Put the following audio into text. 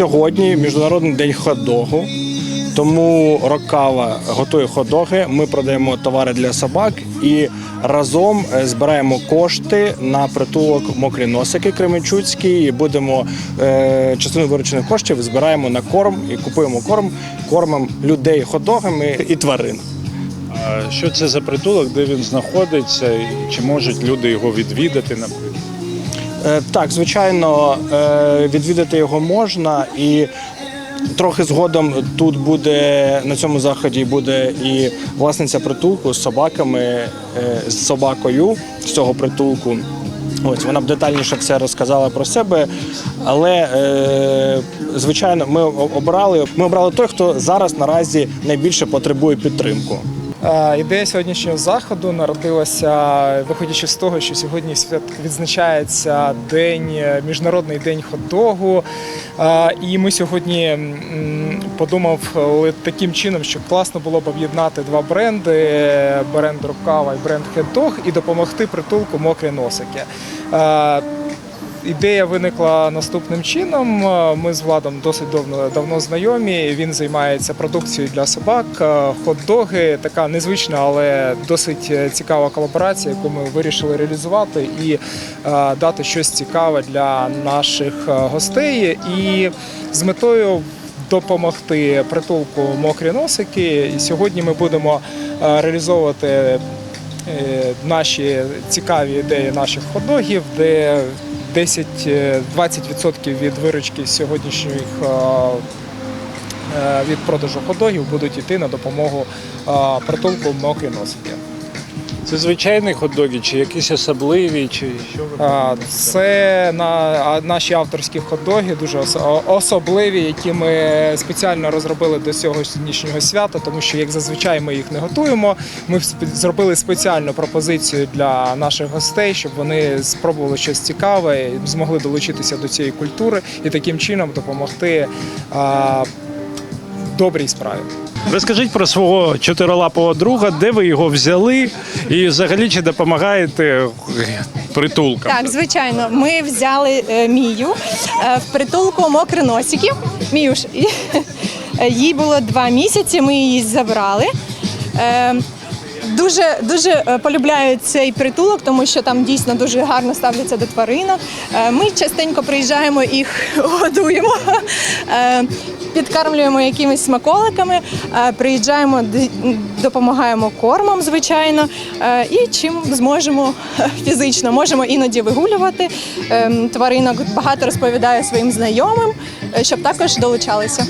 Сьогодні міжнародний день хот-догу. Тому Рокава готує хот-доги, Ми продаємо товари для собак і разом е, збираємо кошти на притулок мокрі носики Кременчуцький. І будемо е, частину виручених коштів збираємо на корм і купуємо корм, кормимо людей хот-догами і тварин. Що це за притулок, де він знаходиться, чи можуть люди його відвідати, наприклад? Е, Так, звичайно, е, відвідати його можна і. Трохи згодом тут буде на цьому заході буде і власниця притулку з собаками, е, з собакою з цього притулку. Ось вона б детальніше все розказала про себе. Але звичайно, ми обрали. Ми обрали той, хто зараз наразі найбільше потребує підтримку. Е, Ідея сьогоднішнього заходу народилася, виходячи з того, що сьогодні свят відзначається день е, міжнародний день хот-догу. Е, І ми сьогодні подумали таким чином, що класно було б об'єднати два бренди: бренд Рукава і бренд Хет-Дог, і допомогти притулку мокрі носики. Ідея виникла наступним чином. Е, Ми з Владом досить давно, давно знайомі. Він займається продукцією для собак. Е, Хот-доги така незвична, але досить е, цікава колаборація, яку ми вирішили реалізувати і дати щось цікаве для наших гостей. І з метою допомогти притулку мокрі носики. І сьогодні ми будемо реалізовувати наші цікаві ідеї наших хот-догів, де 10-20% від виручки сьогоднішніх е, е, від продажу хот-догів будуть йти на допомогу е, притулку мокрі носики. Це звичайні хот-доги, чи якісь особливі, чи що ви А, Це на наші авторські хот-доги, дуже ос- особливі, які ми спеціально розробили до сьогоднішнього свята, тому що як зазвичай ми їх не готуємо. Ми спе- зробили спеціальну пропозицію для наших гостей, щоб вони спробували щось цікаве, змогли долучитися до цієї культури і таким чином допомогти а, добрій справі. Розкажіть про свого чотирилапого друга, де ви його взяли, і взагалі чи допомагаєте притулкам? Так, звичайно, ми взяли е, Мію е, в притулку мокриносиків. Міюш, і, е, їй було два місяці, ми її забрали. Е, Дуже дуже е, полюбляю цей притулок, тому що там дійсно дуже гарно ставляться до тваринок. Е, Ми частенько приїжджаємо їх годуємо, е, підкармлюємо якимись смаколиками, приїжджаємо, допомагаємо кормом, звичайно, і чим зможемо фізично. Можемо іноді вигулювати ем, тваринок. Багато розповідаю своїм знайомим, щоб також долучалися.